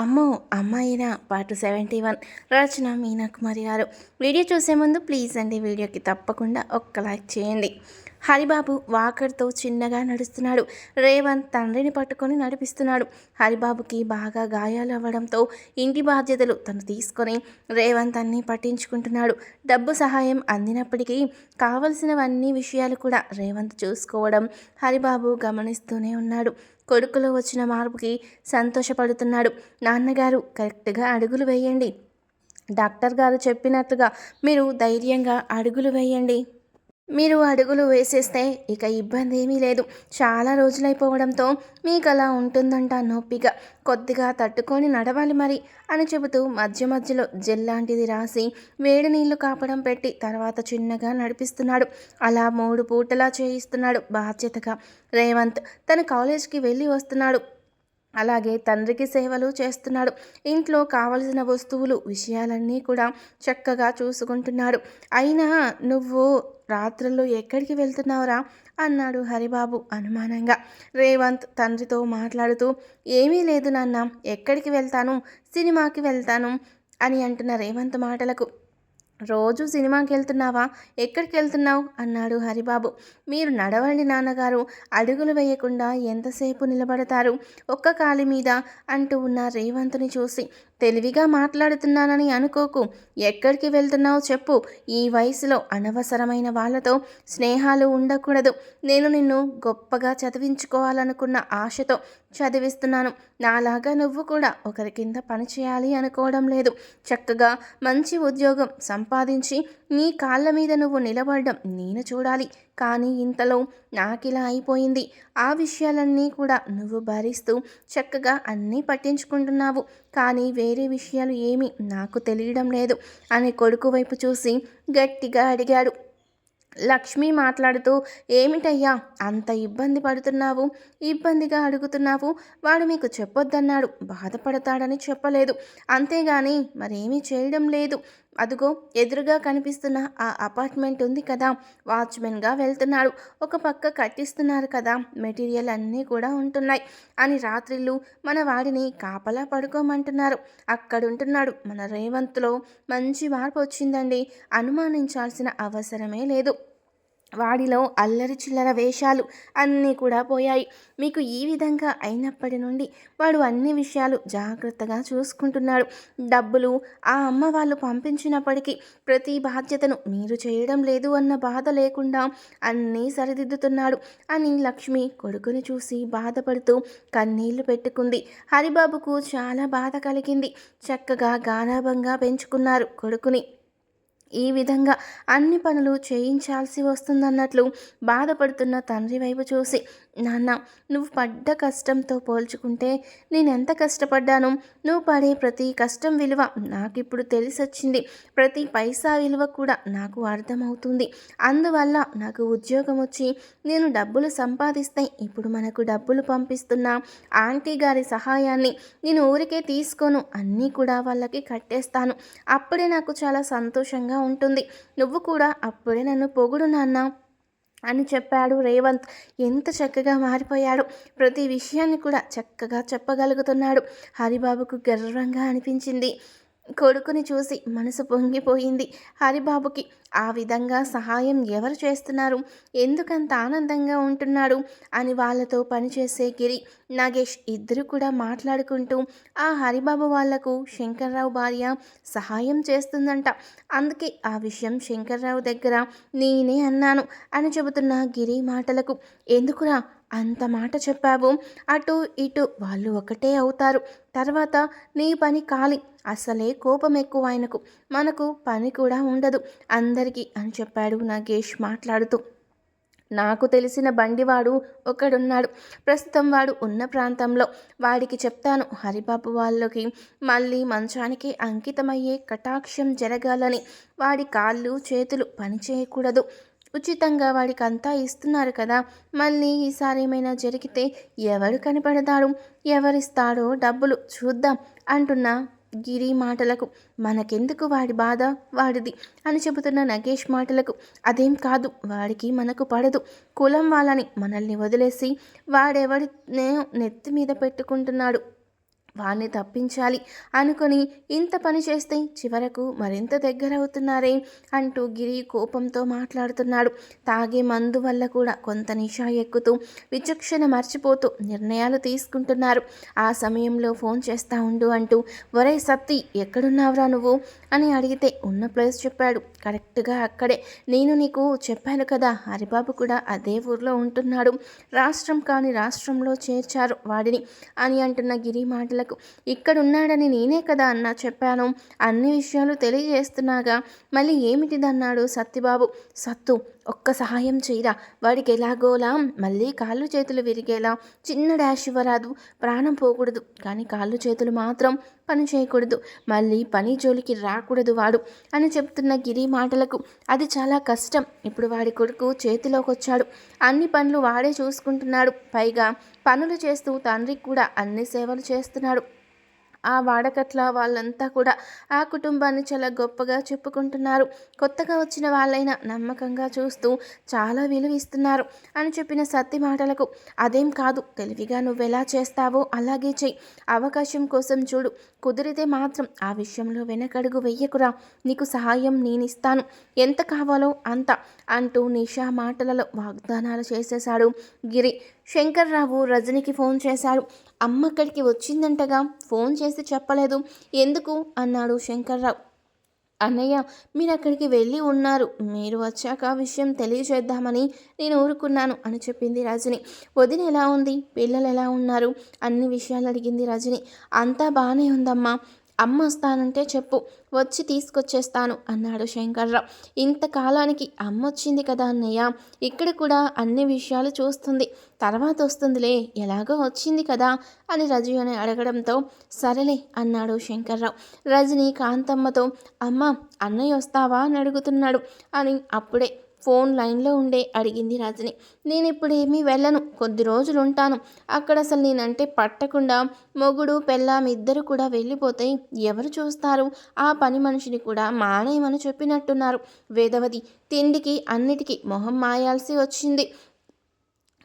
అమ్మో అమ్మాయినా part seventy one. Rachana Meena Kumari గారు. వీడియో చూసే ముందు ప్లీజ్ అండి వీడియోకి తప్పకుండా ఒక్క లైక్ చేయండి. హరిబాబు వాకర్తో చిన్నగా నడుస్తున్నాడు. రేవంత్ తండ్రిని పట్టుకొని నడిపిస్తున్నాడు. హరిబాబుకి బాగా గాయాలు అవ్వడంతో ఇంటి బాధ్యతలు తను తీసుకొని రేవంత్ అన్ని పట్టించుకుంటున్నాడు. డబ్బు సహాయం అందినప్పటికీ కావలసినవన్నీ విషయాలు కూడా రేవంత్ చూసుకోవడం హరిబాబు గమనిస్తూనే ఉన్నాడు. కొడుకులో వచ్చిన మార్పుకి సంతోషపడుతున్నాడు. నాన్నగారు కరెక్ట్గా అడుగులు వేయండి. డాక్టర్ గారు చెప్పినట్లుగా మీరు ధైర్యంగా అడుగులు వేయండి. మీరు అడుగులు వేసేస్తే ఇక ఇబ్బంది ఏమీ లేదు. చాలా రోజులైపోవడంతో మీకు అలా ఉంటుందంట నొప్పిగా కొద్దిగా తట్టుకొని నడవాలి మరి అని చెబుతూ మధ్య మధ్యలో జెల్లాంటిది రాసి వేడి నీళ్ళు కాపడం పెట్టి తర్వాత చిన్నగా నడిపిస్తున్నాడు. అలా మూడు పూటలా చేయిస్తున్నాడు బాధ్యతగా. రేవంత్ తన కాలేజ్కి వెళ్ళి వస్తున్నాడు. అలాగే తండ్రికి సేవలు చేస్తున్నాడు. ఇంట్లో కావలసిన వస్తువులు విషయాలన్నీ కూడా చక్కగా చూసుకుంటున్నాడు. అయినా నువ్వు రాత్రుల్లో ఎక్కడికి వెళ్తున్నావురా? అన్నాడు హరిబాబు అనుమానంగా. రేవంత్ తండ్రితో మాట్లాడుతూ ఏమీ లేదు నాన్న ఎక్కడికి వెళ్తాను? సినిమాకి వెళ్తాను అని అంటున్న రేవంత్ మాటలకు. రోజు సినిమాకి వెళ్తున్నావా ఎక్కడికి వెళ్తున్నావు అన్నాడు హరిబాబు. మీరు నడవండి నాన్నగారు. అడుగులు వేయకుండా ఎంతసేపు నిలబడతారు? ఒక్క కాలి మీద అంటూ ఉన్న రేవంత్ని చూసి తెలివిగా మాట్లాడుతున్నానని అనుకోకు. ఎక్కడికి వెళ్తున్నావు చెప్పు. ఈ వయసులో అనవసరమైన వాళ్ళతో స్నేహాలు ఉండకూడదు. నేను నిన్ను గొప్పగా చదివించుకోవాలనుకున్న ఆశతో చదివిస్తున్నాను. నాలాగా నువ్వు కూడా ఒకరి కింద పని చేయాలి అనుకోవడం లేదు. చక్కగా మంచి ఉద్యోగం సంపాదించి నీ కాళ్ళ మీద నువ్వు నిలబడడం నేను చూడాలి. కానీ ఇంతలో నాకిలా అయిపోయింది. ఆ విషయాలన్నీ కూడా నువ్వు భరిస్తూ చక్కగా అన్నీ పట్టించుకుంటున్నావు. కానీ వేరే విషయాలు ఏమీ నాకు తెలియడం లేదు అని కొడుకు వైపు చూసి గట్టిగా అడిగాడు. లక్ష్మి మాట్లాడుతూ ఏమిటయ్యా అంత ఇబ్బంది పడుతున్నావు? ఇబ్బందిగా అడుగుతున్నావు? వాడు మీకు చెప్పొద్దన్నాడు. బాధపడతాడని చెప్పలేదు. అంతేగాని మరేమీ చేయడం లేదు. అదుగో ఎదురుగా కనిపిస్తున్న ఆ అపార్ట్మెంట్ ఉంది కదా. వాచ్మెన్గా వెళ్తున్నాడు. ఒక పక్క కట్టిస్తున్నారు కదా. మెటీరియల్ అన్నీ కూడా ఉంటున్నాయి అని రాత్రిళ్ళు మన వాడిని కాపలా పడుకోమంటున్నారు. అక్కడుంటున్నాడు. మన రేవంత్లో మంచి మార్పు వచ్చిందండి. అనుమానించాల్సిన అవసరమే లేదు. వాడిలో అల్లరి చిల్లర వేషాలు అన్నీ కూడా పోయాయి. మీకు ఈ విధంగా అయినప్పటి నుండి వాడు అన్ని విషయాలు జాగ్రత్తగా చూసుకుంటున్నాడు. డబ్బులు ఆ అమ్మ వాళ్ళు పంపించినప్పటికీ ప్రతి బాధ్యతను మీరు చేయడం లేదు అన్న బాధ లేకుండా అన్నీ సరిదిద్దుతున్నాడు అని లక్ష్మి కొడుకుని చూసి బాధపడుతూ కన్నీళ్ళు పెట్టుకుంది. హరిబాబుకు చాలా బాధ కలిగింది. చక్కగా గానాభంగా పెంచుకున్నారు కొడుకుని. ఈ విధంగా అన్ని పనులు చేయించాల్సి వస్తుందన్నట్లు బాధపడుతున్న తండ్రి వైపు చూసి నాన్న నువ్వు పడ్డ కష్టంతో పోల్చుకుంటే నేను ఎంత కష్టపడ్డాను? నువ్వు పడే ప్రతి కష్టం విలువ నాకు ఇప్పుడు తెలిసొచ్చింది. ప్రతి పైసా విలువ కూడా నాకు అర్థమవుతుంది. అందువల్ల నాకు ఉద్యోగం వచ్చి నేను డబ్బులు సంపాదిస్తే ఇప్పుడు మనకు డబ్బులు పంపిస్తున్న ఆంటీ గారి సహాయాన్ని నేను ఊరికే తీసుకోను. అన్నీ కూడా వాళ్ళకి కట్టేస్తాను. అప్పుడే నాకు చాలా సంతోషంగా ఉంటుంది. నువ్వు కూడా అప్పుడే నన్ను పొగుడు నాన్న అని చెప్పాడు రేవంత్. ఎంత చక్కగా మారిపోయాడు. ప్రతి విషయాన్ని కూడా చక్కగా చెప్పగలుగుతున్నాడు. హరిబాబుకు గర్వంగా అనిపించింది. కొడుకుని చూసి మనసు పొంగిపోయింది. హరిబాబుకి ఆ విధంగా సహాయం ఎవరు చేస్తున్నారు? ఎందుకంత ఆనందంగా ఉంటున్నాడు? అని వాళ్ళతో పనిచేసే గిరి నాగేష్ ఇద్దరు కూడా మాట్లాడుకుంటూ ఆ హరిబాబు వాళ్ళకు శంకర్రావు భార్య సహాయం చేస్తుందంట. అందుకే ఆ విషయం శంకర్రావు దగ్గర నేనే అన్నాను అని చెబుతున్న గిరి మాటలకు ఎందుకురా అంత మాట చెప్పావు. అటు ఇటు వాళ్ళు ఒకటే అవుతారు. తర్వాత నీ పని కాలి. అసలే కోపం ఎక్కువ ఆయనకు. మనకు పని కూడా ఉండదు. అందరికీ అని చెప్పాడు నాగేష్ మాట్లాడుతూ. నాకు తెలిసిన బండివాడు ఒకడున్నాడు. ప్రస్తుతం వాడు ఉన్న ప్రాంతంలో. వాడికి చెప్తాను. హరిబాబు వాళ్ళకి మళ్ళీ మంచానికి అంకితమయ్యే కటాక్షం జరగాలని. వాడి కాళ్ళు చేతులు పనిచేయకూడదు ఉచితంగా వాడికి అంతా ఇస్తున్నారు కదా. మళ్ళీ ఈసారి ఏమైనా జరిగితే ఎవరు కనపడతారు ఎవరిస్తాడో డబ్బులు చూద్దాం అంటున్న గిరి మాటలకు. మనకెందుకు వాడి బాధ? వాడిది అని చెబుతున్న నగేష్ మాటలకు. అదేం కాదు వాడికి మనకు పడదు. కులం వాళ్ళని మనల్ని వదిలేసి వాడెవడి నెత్తి మీద పెట్టుకుంటున్నాడు? వాణ్ణి తప్పించాలి అనుకొని ఇంత పని చేస్తే చివరకు మరింత దగ్గర అవుతున్నారే అంటూ గిరి కోపంతో మాట్లాడుతున్నాడు. తాగే మందు వల్ల కూడా కొంత నిషా ఎక్కుతూ విచక్షణ మర్చిపోతూ నిర్ణయాలు తీసుకుంటున్నారు. ఆ సమయంలో ఫోన్ చేస్తా ఉండు అంటూ ఒరే సత్తి ఎక్కడున్నావురా నువ్వు? అని అడిగితే ఉన్న ప్లేస్ చెప్పాడు. కరెక్ట్గా అక్కడే. నేను నీకు చెప్పాను కదా హరిబాబు కూడా అదే ఊర్లో ఉంటున్నాడు. రాష్ట్రం కాని రాష్ట్రంలో చేర్చారు వాడిని అని అంటున్న గిరి మాటలకు. ఇక్కడున్నాడని నేనే కదా అన్న చెప్పాను. అన్ని విషయాలు తెలియజేస్తున్నాగా. మళ్ళీ ఏమిటిదన్నాడు సత్తిబాబు సత్తు. ఒక్క సహాయం చేయరా? వాడికి ఎలాగోలా? మళ్ళీ కాళ్ళు చేతులు విరిగేలా? చిన్న డాష్ ఇవ్వరాదు. ప్రాణం పోకూడదు. కానీ కాళ్ళు చేతులు మాత్రం పని చేయకూడదు. మళ్ళీ పని జోలికి రాకూడదు వాడు అని చెప్తున్న గిరి మాటలకు అది చాలా కష్టం. ఇప్పుడు వాడి కొడుకు చేతిలోకి వచ్చాడు అన్ని పనులు వాడే చూసుకుంటున్నాడు. పైగా పనులు చేస్తూ తండ్రికి కూడా అన్ని సేవలు చేస్తున్నాడు. ఆ వాడకట్ల వాళ్ళంతా కూడా ఆ కుటుంబాన్ని చాలా గొప్పగా చెప్పుకుంటున్నారు. కొత్తగా వచ్చిన వాళ్ళైనా నమ్మకంగా చూస్తూ చాలా విలువిస్తున్నారు అని చెప్పిన సత్తి మాటలకు అదేం కాదు తెలివిగా నువ్వెలా చేస్తావో అలాగే చెయ్యి. అవకాశం కోసం చూడు. కుదిరితే మాత్రం ఆ విషయంలో వెనకడుగు వెయ్యకురా. నీకు సహాయం నేనిస్తాను. ఎంత కావాలో అంత అంటూ నిషా మాటలలో వాగ్దానాలు చేసేశాడు గిరి. శంకర్రావు రజనికి ఫోన్ చేశాడు. అమ్మ అక్కడికి వచ్చిందంటగా. ఫోన్ చేసి చెప్పలేదు. ఎందుకు? అన్నాడు శంకర్రావు. అన్నయ్య మీరు అక్కడికి వెళ్ళి ఉన్నారు. మీరు వచ్చాక విషయం తెలియజేద్దామని నేను ఊరుకున్నాను అని చెప్పింది రజని. వదిన ఎలా ఉంది? పిల్లలు ఎలా ఉన్నారు? అన్ని విషయాలు అడిగింది రజని. అంతా బాగానే ఉందమ్మా. అమ్మ వస్తానంటే చెప్పు వచ్చి తీసుకొచ్చేస్తాను అన్నాడు శంకర్రావు. ఇంతకాలానికి అమ్మ వచ్చింది కదా అన్నయ్య? ఇక్కడ కూడా అన్ని విషయాలు చూస్తుంది. తర్వాత వస్తుందిలే ఎలాగో వచ్చింది కదా అని రజని అడగడంతో సరేలే అన్నాడు శంకర్రావు. రజని కాంతమ్మతో అమ్మ అన్నయ్య వస్తావా అని అడుగుతున్నాడు. అని అప్పుడే ఫోన్ లైన్లో ఉండే అడిగింది రజని. నేను ఇప్పుడు ఏమీ వెళ్ళను. కొద్ది రోజులు ఉంటాను. అక్కడ అసలు నేనంటే పట్టకుండా మొగుడు పెళ్ళాం ఇద్దరు కూడా వెళ్ళిపోతే ఎవరు చూస్తారు? ఆ పని మనిషిని కూడా మానేయమని చెప్పినట్టున్నారు. వేదవతి తిండికి అన్నిటికీ మొహం మాయాల్సి వచ్చింది.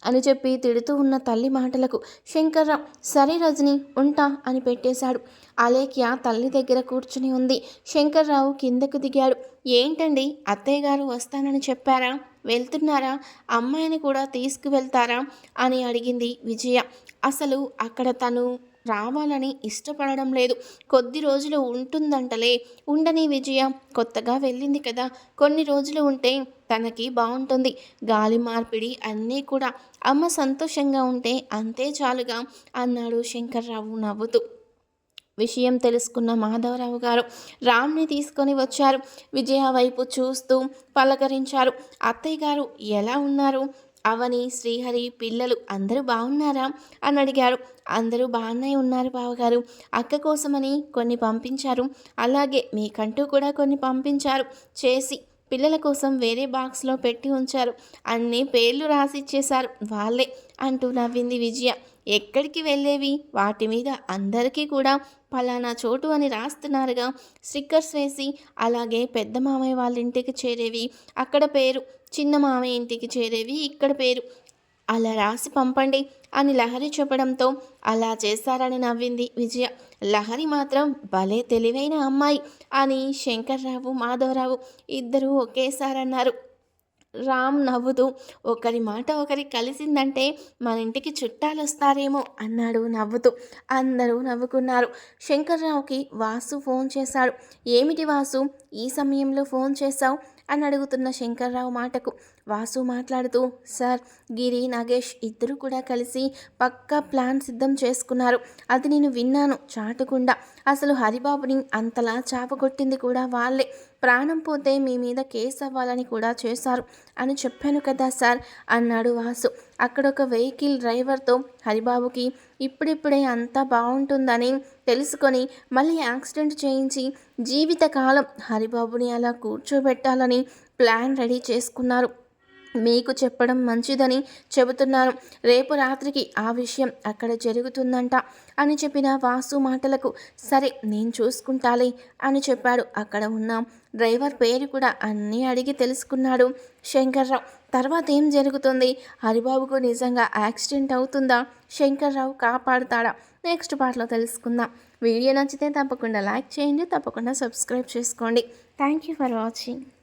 అని చెప్పి తిడుతూ ఉన్న తల్లి మాటలకు శంకర్రావు సరే రజని ఉంటా అని పెట్టేశాడు. అలేఖ్య తల్లి దగ్గర కూర్చుని ఉంది. శంకర్రావు కిందకు దిగాడు. ఏంటండి అత్తయ్య గారు వస్తానని చెప్పారా? వెళ్తున్నారా? అమ్మాయిని కూడా తీసుకువెళ్తారా? అని అడిగింది విజయ. అసలు అక్కడ తను రావాలని ఇష్టపడడం లేదు. కొద్ది రోజులు ఉంటుందంటలే. ఉండని విజయ కొత్తగా వెళ్ళింది కదా. కొన్ని రోజులు ఉంటే తనకి బాగుంటుంది. గాలి మార్పిడి అన్నీ కూడా. అమ్మ సంతోషంగా ఉంటే అంతే చాలుగా అన్నాడు శంకర్రావు నవ్వుతూ. విషయం తెలుసుకున్న మాధవరావు గారు రామ్ని తీసుకొని వచ్చారు. విజయ వైపు చూస్తూ పలకరించారు. అత్తయ్య గారు ఎలా ఉన్నారు? అవని శ్రీహరి పిల్లలు అందరూ బాగున్నారా? అని అడిగారు. అందరూ బాగానే ఉన్నారు బావగారు. అక్క కోసమని కొన్ని పంపించారు. అలాగే మీకంటూ కూడా కొన్ని పంపించారు. చేసి పిల్లల కోసం వేరే బాక్స్లో పెట్టి ఉంచారు. అన్ని పేర్లు రాసిచ్చేశారు వాళ్ళే అంటూ నవ్వింది విజయ. ఎక్కడికి వెళ్ళేవి? వాటి మీద అందరికీ కూడా పలానా చోటు అని రాస్తున్నారుగా. స్టిక్కర్స్ వేసి అలాగే పెద్ద మామయ్య వాళ్ళ ఇంటికి చేరేవి. అక్కడ పేరు. చిన్న మామయ్య ఇంటికి చేరేవి. ఇక్కడ పేరు. అలా రాసి పంపండి అని లహరి చెప్పడంతో అలా చేశారని నవ్వింది విజయ. లహరి మాత్రం భలే తెలివైన అమ్మాయి అని శంకర్రావు మాధవరావు ఇద్దరూ ఒకేసారి అన్నారు రామ్ నవ్వుతూ ఒకరి మాట ఒకరి కలిసిందంటే మన ఇంటికి చుట్టాలు వస్తారేమో అన్నాడు నవ్వుతూ. అందరూ నవ్వుకున్నారు. శంకర్రావుకి వాసు ఫోన్ చేశాడు. ఏమిటి వాసు ఈ సమయంలో ఫోన్ చేశావు? అని అడుగుతున్న శంకర్రావు మాటకు వాసు మాట్లాడుతూ సార్ గిరి నాగేష్ ఇద్దరు కూడా కలిసి పక్కా ప్లాన్ సిద్ధం చేసుకున్నారు. అది నేను విన్నాను చాటుకుండా. అసలు హరిబాబుని అంతలా చాపగొట్టింది కూడా వాళ్ళే. ప్రాణం పోతే మీ మీద కేసు అవ్వాలని కూడా చేశారు అని చెప్పాను కదా సార్ అన్నాడు వాసు. అక్కడ ఒక వెహికల్ డ్రైవర్తో హరిబాబుకి ఇప్పుడిప్పుడే అంతా బాగుంటుందని తెలుసుకొని మళ్ళీ యాక్సిడెంట్ చేయించి జీవితకాలం హరిబాబుని అలా కూర్చోబెట్టాలని ప్లాన్ రెడీ చేసుకున్నారు. మీకు చెప్పడం మంచిదని చెబుతున్నాను రేపు రాత్రికి ఆ విషయం అక్కడ జరుగుతుందంట అని చెప్పిన వాసు మాటలకు సరే నేను చూసుకుంటాలే అని చెప్పాడు. అక్కడ ఉన్న డ్రైవర్ పేరు కూడా అన్నీ అడిగి తెలుసుకున్నాడు శంకర్రావు. తర్వాత ఏం జరుగుతుంది? హరిబాబుకు నిజంగా యాక్సిడెంట్ అవుతుందా? శంకర్రావు కాపాడుతాడా? నెక్స్ట్ పార్ట్లో తెలుసుకుందాం. వీడియో నచ్చితే తప్పకుండా లైక్ చేయండి తప్పకుండా సబ్స్క్రైబ్ చేసుకోండి. Thank you for watching.